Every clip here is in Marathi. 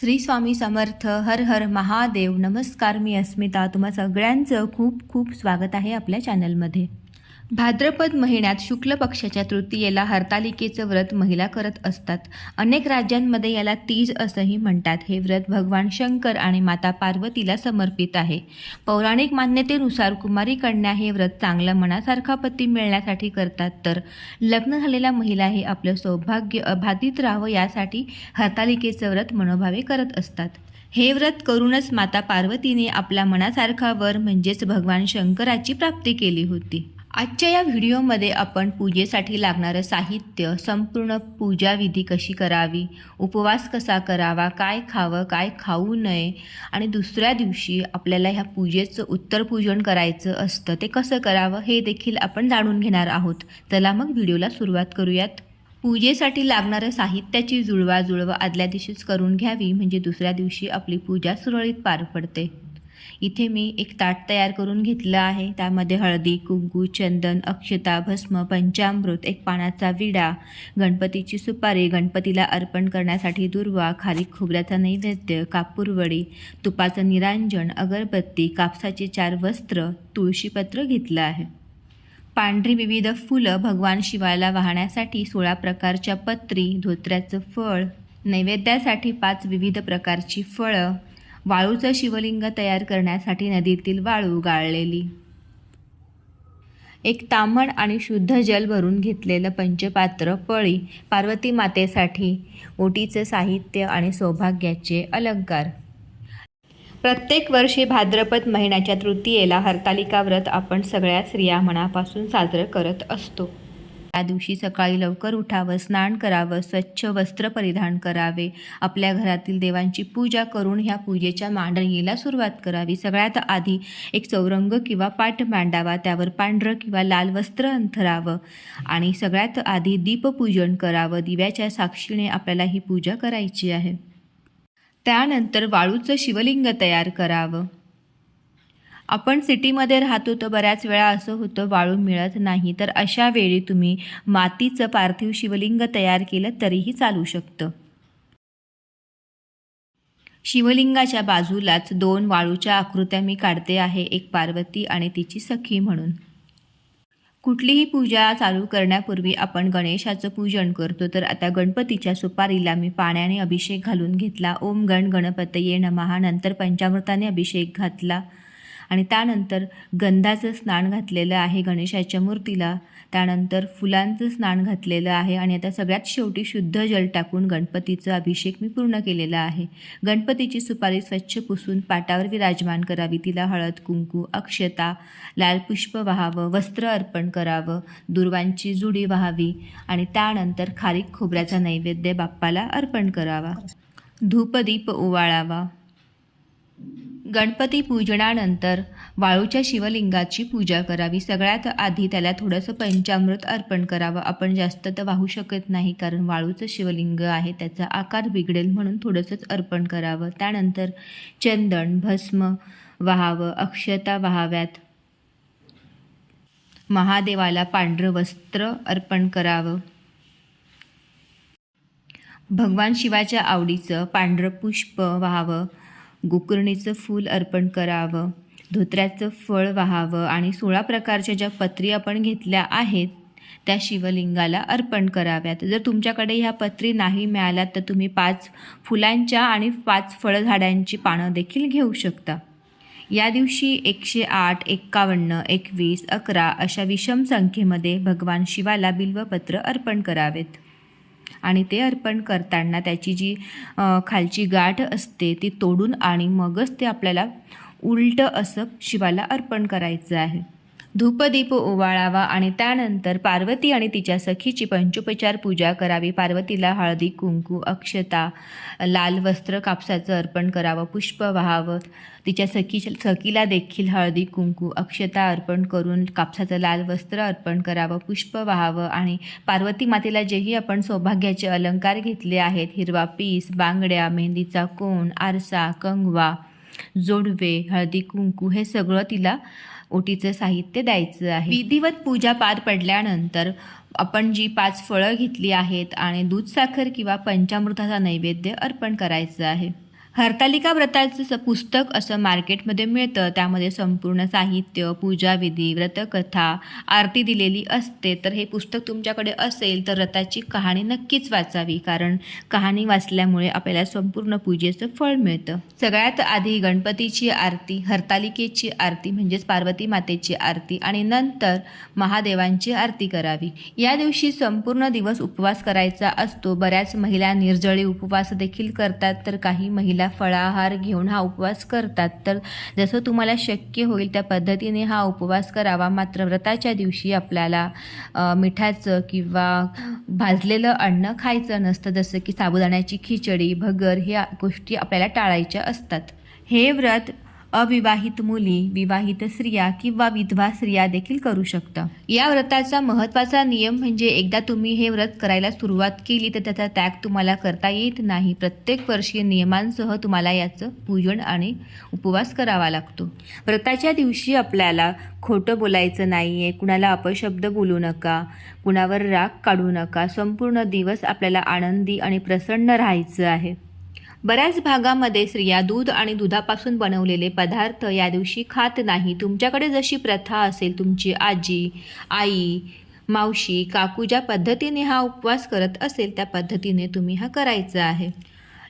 श्री स्वामी समर्थ हर हर महादेव. नमस्कार मी अस्मिता. तुम्हा सगळ्यांचं खूप खूप स्वागत आहे आपल्या चॅनलमध्ये भाद्रपद महिन्यात शुक्ल पक्षाच्या तृतीयेला हरतालिकेचं व्रत महिला करत असतात. अनेक राज्यांमध्ये याला तीज असंही म्हणतात. हे व्रत भगवान शंकर आणि माता पार्वतीला समर्पित आहे. पौराणिक मान्यतेनुसार कुमारी कन्या हे व्रत चांगलं मनासारखा पती मिळण्यासाठी करतात. तर लग्न झालेल्या महिला हे आपलं सौभाग्य अबाधित राहावं यासाठी हरतालिकेचं व्रत मनोभावे करत असतात. हे व्रत करूनच माता पार्वतीने आपल्या मनासारखा वर म्हणजेच भगवान शंकराची प्राप्ती केली होती. आजच्या या व्हिडिओमध्ये आपण पूजेसाठी लागणारं साहित्य संपूर्ण पूजाविधी कशी करावी उपवास कसा करावा काय खावं काय खाऊ नये आणि दुसऱ्या दिवशी आपल्याला ह्या पूजेचं उत्तरपूजन करायचं असतं ते कसं करावं हे देखील आपण जाणून घेणार आहोत. चला मग व्हिडिओला सुरुवात करूयात. पूजेसाठी लागणारं साहित्याची जुळवाजुळव आदल्या दिवशीच करून घ्यावी म्हणजे दुसऱ्या दिवशी आपली पूजा सुरळीत पार पडते. इथे मी एक ताट तयार करून घेतलं आहे. त्यामध्ये हळदी कुंकू चंदन अक्षता भस्म पंचामृत एक पानाचा विडा गणपतीची सुपारी गणपतीला अर्पण करण्यासाठी दुर्वा खारीक खोबऱ्याचा नैवेद्य कापूरवडी तुपाचं निरांजन अगरबत्ती कापसाचे चार वस्त्र तुळशीपत्र घेतलं आहे. पांढरी विविध फुलं भगवान शिवाला वाहण्यासाठी सोळा प्रकारच्या पत्री धोत्र्याचं फळ नैवेद्यासाठी पाच विविध प्रकारची फळं वाळूचं शिवलिंग तयार करण्यासाठी नदीतील वाळू गाळलेली. एक तामण आणि शुद्ध जल भरून घेतलेलं पंचपात्र पळी पार्वती मातेसाठी ओटीचं साहित्य आणि सौभाग्याचे अलंकार. प्रत्येक वर्षी भाद्रपद महिन्याच्या तृतीयेला हरतालिका व्रत आपण सगळ्या स्त्रिया मनापासून साजरं करत असतो. त्या दिवशी सकाळी लवकर उठावं स्नान करावं स्वच्छ वस्त्र परिधान करावे. आपल्या घरातील देवांची पूजा करून ह्या पूजेच्या मांडणीला सुरुवात करावी. सगळ्यात आधी एक चौरंग किंवा पाठ मांडावा त्यावर पांढरं किंवा लाल वस्त्र अंथरावं आणि सगळ्यात आधी दीपपूजन करावं. दिव्याच्या साक्षीने आपल्याला ही पूजा करायची आहे. त्यानंतर वाळूचं शिवलिंग तयार करावं. आपण सिटीमध्ये राहतो तर बऱ्याच वेळा असं होतं वाळू मिळत नाही. तर अशा वेळी तुम्ही मातीचं पार्थिव शिवलिंग तयार केलं तरीही चालू शकतं. शिवलिंगाच्या बाजूलाच दोन वाळूच्या आकृत्या मी काढते आहे एक पार्वती आणि तिची सखी म्हणून. कुठलीही पूजा चालू करण्यापूर्वी आपण गणेशाचं पूजन करतो. तर आता गणपतीच्या सुपारीला मी पाण्याने अभिषेक घालून घेतला. ओम गण गणपतये नमहा नंतर पंचामृताने अभिषेक घातला. आणि त्यानंतर गंधाचं स्नान घातलेलं आहे गणेशाच्या मूर्तीला. त्यानंतर फुलांचं स्नान घातलेलं आहे आणि आता सगळ्यात शेवटी शुद्ध जल टाकून गणपतीचा अभिषेक मी पूर्ण केलेला आहे. गणपतीची सुपारी स्वच्छ पुसून पाटावर विराजमान करावी. तिला हळद कुंकू अक्षता लाल पुष्प व्हावं वस्त्र अर्पण करावं दुर्वांची जुडी व्हावी आणि त्यानंतर खारीक खोबऱ्याचा नैवेद्य बाप्पाला अर्पण करावा. धूपदीप ओवाळावा. गणपती पूजनानंतर वाळूच्या शिवलिंगाची पूजा करावी. सगळ्यात आधी त्याला थोडंसं पंचामृत अर्पण करावं. आपण जास्त तर वाहू शकत नाही कारण वाळूचं शिवलिंग आहे त्याचा आकार बिघडेल म्हणून थोडंसंच अर्पण करावं. त्यानंतर चंदन भस्म वाहावं अक्षता वाहाव्यात महादेवाला पांढरं वस्त्र अर्पण करावं. भगवान शिवाच्या आवडीचं पांढरं पुष्प व्हावं. गोकुर्णीचं फूल अर्पण करावं धोत्र्याचं फळ वाहावं आणि सोळा प्रकारच्या ज्या पत्री आपण घेतल्या आहेत त्या शिवलिंगाला अर्पण कराव्यात. जर तुमच्याकडे ह्या पत्री नाही मिळाल्या तर तुम्ही पाच फुलांच्या आणि पाच फळझाडांची पानं देखील घेऊ शकता. या दिवशी एकशे आठ एक्कावन्न एकवीस अकरा अशा विषम संख्येमध्ये भगवान शिवाला बिल्वपत्र अर्पण करावेत. आणि ते अर्पण करताना त्याची जी खालची गाठ असते ती तोडून आणि मगच ते आपल्याला उलटं असं शिवाला अर्पण करायचं आहे. धूपदीप ओवाळावा आणि त्यानंतर पार्वती आणि तिच्या सखीची पंचोपचार पूजा करावी. पार्वतीला हळदी कुंकू अक्षता लाल वस्त्र कापसाचं अर्पण करावं पुष्प व्हावं. तिच्या सखी सखीला देखील हळदी कुंकू अक्षता अर्पण करून कापसाचं लाल वस्त्र अर्पण करावं पुष्प व्हावं आणि पार्वती मातेला जेही आपण सौभाग्याचे अलंकार घेतले आहेत हिरवा पीस बांगड्या मेहंदीचा कोण आरसा कंगवा जोडवे हळदी कुंकू हे सगळं तिला ओटीचं साहित्य द्यायचं आहे. विधिवत पूजा पार पडल्यानंतर आपण जी पाच फळं घेतली आहेत आणि दूध साखर किंवा पंचामृताचा नैवेद्य अर्पण करायचं आहे. हरतालिका व्रताचं पुस्तक असं मार्केटमध्ये मिळतं. त्यामध्ये संपूर्ण साहित्य पूजाविधी व्रतकथा आरती दिलेली असते. तर हे पुस्तक तुमच्याकडे असेल तर व्रताची कहाणी नक्कीच वाचावी. कारण कहाणी वाचल्यामुळे आपल्याला संपूर्ण पूजेचं फळ मिळतं. सगळ्यात आधी गणपतीची आरती हरतालिकेची आरती म्हणजेच पार्वती मातेची आरती आणि नंतर महादेवांची आरती करावी. या दिवशी संपूर्ण दिवस उपवास करायचा असतो. बऱ्याच महिला निर्जळी उपवास देखील करतात. तर काही महिला फळाहार घेऊन हा उपवास करतात. तर जसं तुम्हाला शक्य होईल त्या पद्धतीने हा उपवास करावा. मात्र व्रताच्या दिवशी आपल्याला मिठाचं किंवा भाजलेलं अन्न खायचं नसतं. जसं की साबुदाण्याची खिचडी भगर ह्या गोष्टी आपल्याला टाळायच्या असतात. हे व्रत अविवाहित मुली विवाहित स्त्रिया किंवा विधवा स्त्रिया देखील करू शकता. या व्रताचा महत्त्वाचा नियम म्हणजे एकदा तुम्ही हे व्रत करायला सुरुवात केली तर त्याचा त्याग तुम्हाला करता येत नाही. प्रत्येक वर्षी नियमांसह तुम्हाला याचं पूजन आणि उपवास करावा लागतो. व्रताच्या दिवशी आपल्याला खोटं बोलायचं नाही आहे कुणाला अपशब्द बोलू नका कुणावर राग काढू नका. संपूर्ण दिवस आपल्याला आनंदी आणि प्रसन्न राहायचं आहे. बऱ्याच भागामध्ये स्त्रिया दूध आणि दुधापासून बनवलेले पदार्थ या दिवशी खात नाही. तुमच्याकडे जशी प्रथा असेल तुमची आजी आई मावशी काकू ज्या पद्धतीने हा उपवास करत असेल त्या पद्धतीने तुम्ही हा करायचा आहे.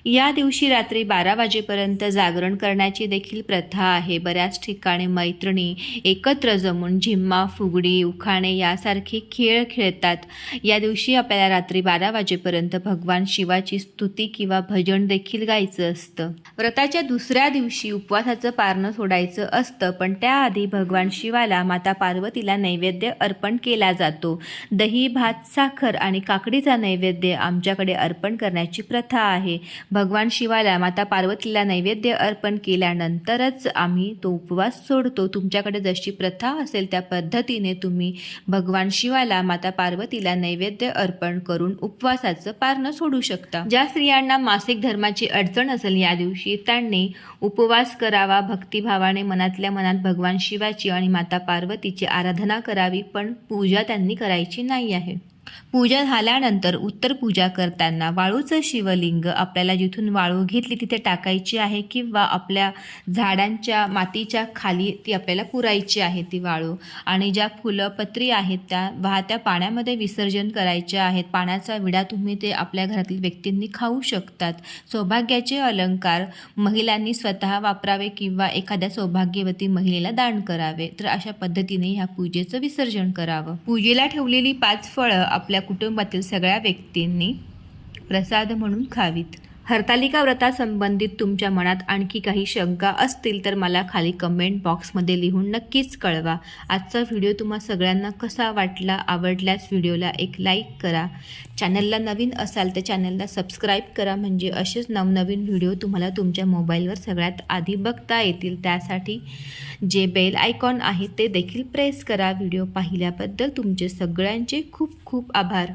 या दिवशी रात्री बारा वाजेपर्यंत जागरण करण्याची देखील प्रथा आहे. बऱ्याच ठिकाणी मैत्रिणी एकत्र जमून झिम्मा फुगडी उखाणे यासारखे खेळ खेळतात. या दिवशी आपल्याला रात्री बारा वाजेपर्यंत भगवान शिवाची स्तुती किंवा भजन देखील गायचं असतं. व्रताच्या दुसऱ्या दिवशी उपवासाचं पारणं सोडायचं असतं पण त्याआधी भगवान शिवाला माता पार्वतीला नैवेद्य अर्पण केला जातो. दही भात साखर आणि काकडीचा नैवेद्य आमच्याकडे अर्पण करण्याची प्रथा आहे. भगवान शिवाला माता पार्वतीला नैवेद्य अर्पण केल्यानंतरच आम्ही तो उपवास सोडतो. तुमच्याकडे जशी प्रथा असेल त्या पद्धतीने तुम्ही भगवान शिवाला माता पार्वतीला नैवेद्य अर्पण करून उपवासाचं पारणं सोडू शकता. ज्या स्त्रियांना मासिक धर्माची अडचण असेल या दिवशी त्यांनी उपवास करावा भक्तिभावाने मनातल्या मनात भगवान शिवाची आणि माता पार्वतीची आराधना करावी पण पूजा त्यांनी करायची नाही आहे. पूजा झाल्यानंतर उत्तर पूजा करताना वाळूचं शिवलिंग आपल्याला जिथून वाळू घेतली तिथे टाकायची आहे किंवा आपल्या झाडांच्या मातीच्या खाली ती आपल्याला पुरायची आहे ती वाळू. आणि ज्या फुलं पत्री आहेत त्या वाहत्या पाण्यामध्ये विसर्जन करायच्या आहेत. पाण्याचा विडा तुम्ही ते आपल्या घरातील व्यक्तींनी खाऊ शकतात. सौभाग्याचे अलंकार महिलांनी स्वतः वापरावे किंवा एखाद्या सौभाग्यवती महिलेला दान करावे. तर अशा पद्धतीने ह्या पूजेचं विसर्जन करावं. पूजेला ठेवलेली पाच फळं आपल्या कुटुंबातील सगळ्या व्यक्तींनी प्रसाद म्हणून खावीत. हरतालिका व्रतासंबंधित तुमच्या मनात आणखी काही शंका असतील तर मला खाली कमेंट बॉक्समध्ये लिहून नक्कीच कळवा. आजचा व्हिडिओ तुम्हा सगळ्यांना कसा वाटला आवडल्यास व्हिडिओला एक लाईक करा. चॅनलला नवीन असाल तर चॅनलला सबस्क्राईब करा. म्हणजे असेच नवनवीन व्हिडिओ तुम्हाला तुमच्या मोबाईलवर सगळ्यात आधी बघता येतील. त्यासाठी जे बेल आयकॉन आहे ते देखील प्रेस करा. व्हिडिओ पाहिल्याबद्दल तुमचे सगळ्यांचे खूप खूप आभार.